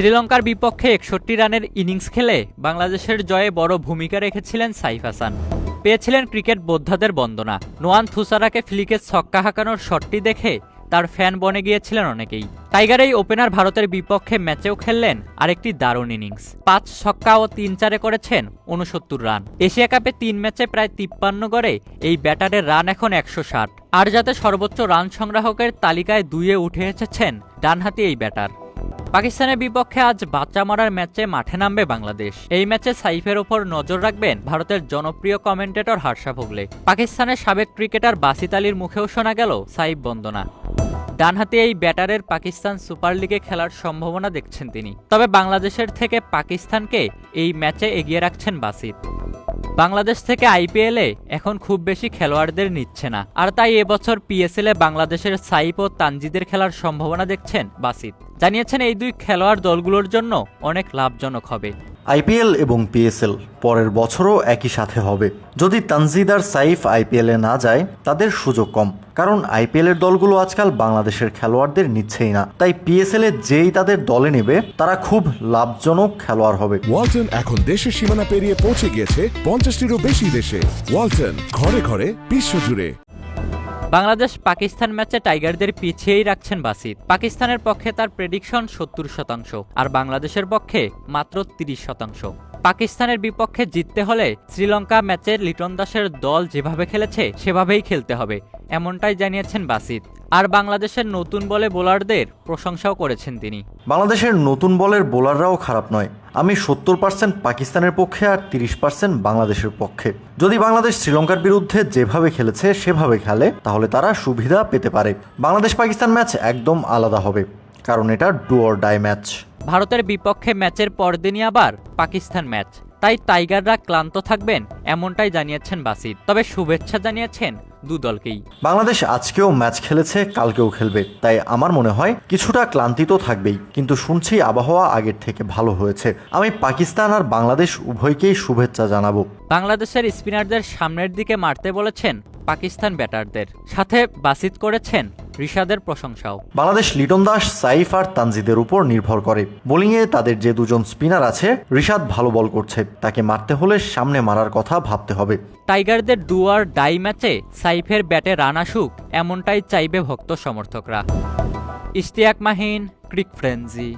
শ্রীলঙ্কার বিপক্ষে একষট্টি রানের ইনিংস খেলে বাংলাদেশের জয়ে বড় ভূমিকা রেখেছিলেন সাইফ হাসান। পেয়েছিলেন ক্রিকেট বোদ্ধাদের বন্দনা। নোয়ান থুসারাকে ফ্লিকে ছক্কা হাঁকানোর শটটি দেখে তার ফ্যান বনে গিয়েছিলেন অনেকেই। টাইগার এই ওপেনার ভারতের বিপক্ষে ম্যাচেও খেললেন আরেকটি দারুণ ইনিংস। পাঁচ ছক্কা ও তিন চারে করেছেন উনসত্তর রান। এশিয়া কাপে তিন ম্যাচে প্রায় তিপ্পান্ন গড়ে এই ব্যাটারের রান এখন একশো ষাট। আর যাতে সর্বোচ্চ রান সংগ্রাহকের তালিকায় দুইয়ে উঠে এসেছেন ডানহাতি এই ব্যাটার। পাকিস্তানের বিপক্ষে আজ বাচ্চা মারার ম্যাচে মাঠে নামবে বাংলাদেশ। এই ম্যাচে সাইফের ওপর নজর রাখবেন ভারতের জনপ্রিয় কমেন্টেটর হার্ষা ভোগলে। পাকিস্তানের সাবেক ক্রিকেটার বাসিত আলীর মুখেও শোনা গেল সাইফ বন্দনা। ডানহাতে এই ব্যাটারের পাকিস্তান সুপার লিগে খেলার সম্ভাবনা দেখছেন তিনি। তবে বাংলাদেশের থেকে পাকিস্তানকে এই ম্যাচে এগিয়ে রাখছেন বাসিত। বাংলাদেশ থেকে আইপিএলে এখন খুব বেশি খেলোয়াড়দের নিচ্ছে না। আর তাই এবছর পিএসএল এ বাংলাদেশের সাইপ ও তানজিদের খেলার সম্ভাবনা দেখছেন বাসিত। জানিয়েছেন এই দুই খেলোয়াড় দলগুলোর জন্য অনেক লাভজনক হবে। আইপিএল এবং পিএসএল পরের বছরও একই সাথে হবে। যদি তানজিদ আর সাইফ আইপিএলে না যায়, তাদের সুযোগ কম, কারণ আইপিএলের দলগুলো আজকাল বাংলাদেশের খেলোয়াড়দের নিচ্ছেই না। তাই পিএসএল এ যেই তাদের দলে নেবে, তারা খুব লাভজনক খেলোয়াড় হবে। ওয়ালটন এখন দেশের সীমানা পেরিয়ে পৌঁছে গিয়েছে পঞ্চাশটিরও বেশি দেশে। ওয়ালটন ঘরে ঘরে বিশ্বজুড়ে। বাংলাদেশ পাকিস্তান ম্যাচে টাইগারদের পিছিয়েই রাখছেন বাসিত পাকিস্তানের পক্ষে তার প্রেডিকশন সত্তর শতাংশ, আর বাংলাদেশের পক্ষে মাত্র তিরিশ শতাংশ। পাকিস্তানের বিপক্ষে জিততে হলে শ্রীলঙ্কা ম্যাচে লিটন দাসের দল যেভাবে খেলেছে, সেভাবেই খেলতে হবে, এমনটাই জানিয়েছেন বাসিত আর বাংলাদেশের নতুন বলে বোলারদের প্রশংসাও করেছেন তিনি। বাংলাদেশের নতুন বলের বোলাররাও খারাপ নয়। আমি সত্তর পার্সেন্ট পাকিস্তানের পক্ষে আর তিরিশ পার্সেন্ট বাংলাদেশের পক্ষে। যদি বাংলাদেশ শ্রীলঙ্কার বিরুদ্ধে যেভাবে খেলেছে, সেভাবে খেলে, তাহলে তারা সুবিধা পেতে পারে। বাংলাদেশ পাকিস্তান ম্যাচ একদম আলাদা হবে, কারণ এটা ডু অর ডাই ম্যাচ। ভারতের বিপক্ষে ম্যাচের পরদিনই আবার পাকিস্তান ম্যাচ। তাই টাইগাররা ক্লান্ত থাকবেন এমনটাই জানিয়েছেন বাসিদ। তবে শুভেচ্ছা জানিয়েছেন দু দলকেই। বাংলাদেশ আজকেও ম্যাচ খেলেছে কালকেও খেলবে। তাই আমার মনে হয় কিছুটা ক্লান্তি তো থাকবেই কিন্তু শুনছি আবহাওয়া আগের থেকে ভালো হয়েছে। আমি পাকিস্তান আর বাংলাদেশ উভয়কেই শুভেচ্ছা জানাব। বাংলাদেশের স্পিনারদের সামনের দিকে মারতে বলেছেন পাকিস্তান ব্যাটারদের। সাথে বাসিত করেছেন ঋষাদের প্রশংসাও। বাংলাদেশ লিটন দাস সাইফ আর তানজিদের উপর নির্ভর করে। বোলিংয়ে তাদের যে দুজন স্পিনার আছে ঋষাদ ভালো বল করছে। তাকে মারতে হলে সামনে মারার কথা ভাবতে হবে। টাইগারদের দুয়ার ডাই ম্যাচে সাইফের ব্যাটে রান আসুক এমনটাই চাইবে ভক্ত সমর্থকরা। ইশতিয়াক মাহিন ক্রিক ফ্রেন্সি।